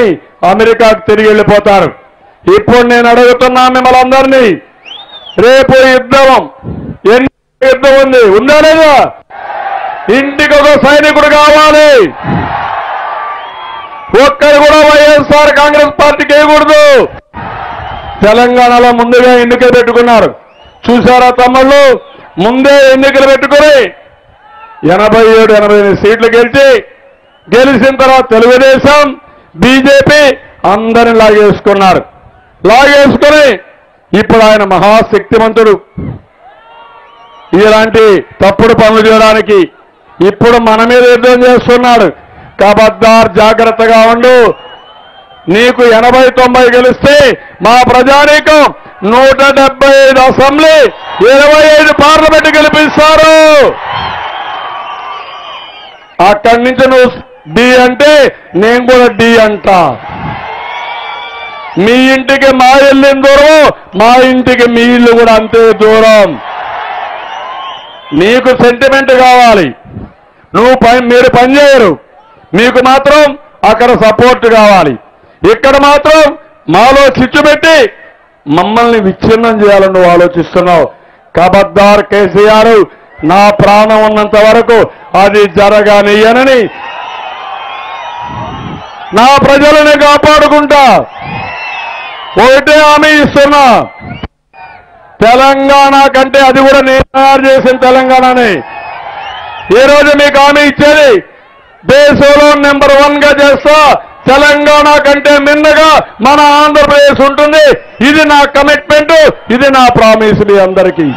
తీసుకొని అమెరికాకు తిరిగి వెళ్ళిపోతారు. ఇప్పుడు నేను అడుగుతున్నా మిమ్మల్ని అందరినీ రేపు యుద్ధం ఎన్ని యుద్ధం ఉంది? ఉందా లేదా? ఇంటికి ఒక సైనికుడు కావాలి. ఒక్కరు కూడా వైఎస్ఆర్ కాంగ్రెస్ పార్టీకి వేయకూడదు. తెలంగాణలో ముందుగా ఎన్నికలు పెట్టుకున్నారు. చూసారా తమ్ముళ్ళు? ముందే ఎన్నికలు పెట్టుకుని ఎనభై ఏడు ఎనభై ఎనిమిది సీట్లు గెలిచి గెలిచిన తర్వాత తెలుగుదేశం బీజేపీ అందరిని లాగేసుకున్నారు. లాగేసుకొని ఇప్పుడు ఆయన మహాశక్తివంతుడు ఇలాంటి తప్పుడు పనులు చేయడానికి ఇప్పుడు మన మీద యుద్ధం చేస్తున్నాడు. కబద్దార్ జాగ్రత్తగా ఉండు. నీకు ఎనభై తొంభై గెలిస్తే మా ప్రజానీకం నూట డెబ్బై ఐదు అసెంబ్లీ ఇరవై ఐదు పార్లమెంట్ గెలిపిస్తారు. అక్కడి నుంచి నువ్వు డి అంటే నేను కూడా డి అంటా. మీ ఇంటికి మా ఇల్లు దూరం మా ఇంటికి మీ ఇల్లు కూడా అంతే దూరం. మీకు సెంటిమెంట్ కావాలి. నువ్వు పని మీరు పనిచేయరు మీకు మాత్రం అక్కడ సపోర్ట్ కావాలి. ఇక్కడ మాత్రం మాలో చిచ్చు పెట్టి మమ్మల్ని విచ్ఛిన్నం చేయాలని నువ్వు ఆలోచిస్తున్నావు. కబద్దార్ కేసీఆర్ నా ప్రాణం ఉన్నంత వరకు అది జరగనియనని నా ప్రజలని కాపాడుకుంటా. ఒకటే హామీ ఇస్తున్నా. తెలంగాణ కంటే అది కూడా నేను తయారు చేసిన తెలంగాణని. ఈ రోజు మీకు హామీ ఇచ్చేది దేశంలో నెంబర్ వన్గా చేస్తా. తెలంగాణ కంటే మిన్నగా మన ఆంధ్రప్రదేశ్ ఉంటుంది. ఇది నా కమిట్మెంట్ ఇది నా ప్రామిస్ మీ అందరికీ.